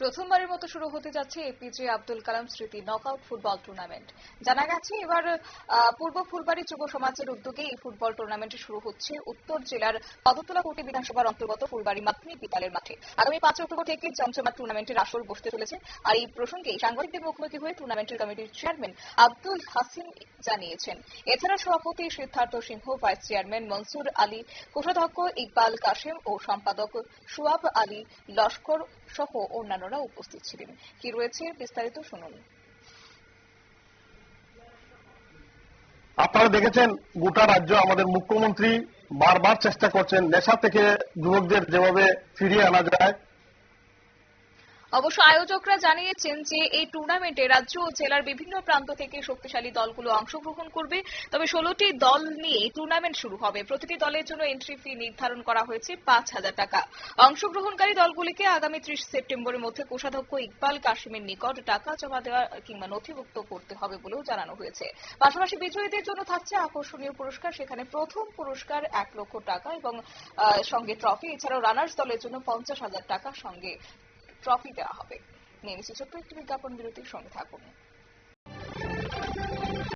প্রথমবারের মতো শুরু হতে যাচ্ছে এপিজে আব্দুল কালাম স্মৃতি নকআউট ফুটবল টুর্নামেন্ট জানা গেছে এবার পূর্ব ফুলবাড়ি যুব সমাজের উদ্যোগে এই ফুটবল টুর্নামেন্ট শুরু হচ্ছে উত্তর জেলার কদতলা কোটি বিধানসভার অন্তর্গত ফুলবাড়ি মাতনি বিদ্যালয়ের মাঠে। আগামী পাঁচ অক্টোবর থেকে জমজমাট টুর্নামেন্টের আসর বসতে চলেছে। আর এই প্রসঙ্গে সাংবাদিকদের মুখোমুখি হয়ে টুর্নামেন্টের কমিটির চেয়ারম্যান আব্দুল হাসিম জানিয়েছেন। এছাড়া সভাপতি সিদ্ধার্থ সিংহ ভাইস চেয়ারম্যান মনসুর আলী, কোষাধ্যক্ষ ইকবাল কাশেম ও সম্পাদক সুয়াব আলী লস্কর সহ অন্যান্যরা উপস্থিত ছিলেন। কি রয়েছে বিস্তারিত শুনুন। আপনারা দেখেছেন, গোটা রাজ্য আমাদের মুখ্যমন্ত্রী বারবার চেষ্টা করছেন নেশা থেকে যুবকদের যেভাবে ফিরিয়ে আনা যায়। অবশ্য আয়োজকরা জানিয়েছেন যে এই টুর্নামেন্টে রাজ্য ও জেলার বিভিন্ন প্রান্ত থেকে শক্তিশালী দলগুলো অংশগ্রহণ করবে। তবে ষোলোটি দল নিয়ে টুর্নামেন্ট শুরু হবে। প্রতিটি দলের জন্য এন্ট্রি ফি নির্ধারণ করা হয়েছে পাঁচ হাজার টাকা। অংশগ্রহণকারী দলগুলিকে আগামী ত্রিশ সেপ্টেম্বরের মধ্যে কোষাধ্যক্ষ ইকবাল কাশিমের নিকট টাকা জমা দেওয়া কিংবা নথিভুক্ত করতে হবে বলেও জানানো হয়েছে। পাশাপাশি বিজয়ীদের জন্য থাকছে আকর্ষণীয় পুরস্কার, সেখানে প্রথম পুরস্কার এক লক্ষ টাকা এবং সঙ্গে ট্রফি এছাড়াও রানার্স দলের জন্য পঞ্চাশ হাজার টাকা সঙ্গে ট্রফি দেওয়া হবে। নেমেছে ছোট্ট একটি বিজ্ঞাপন বিরতির সঙ্গে থাকুন।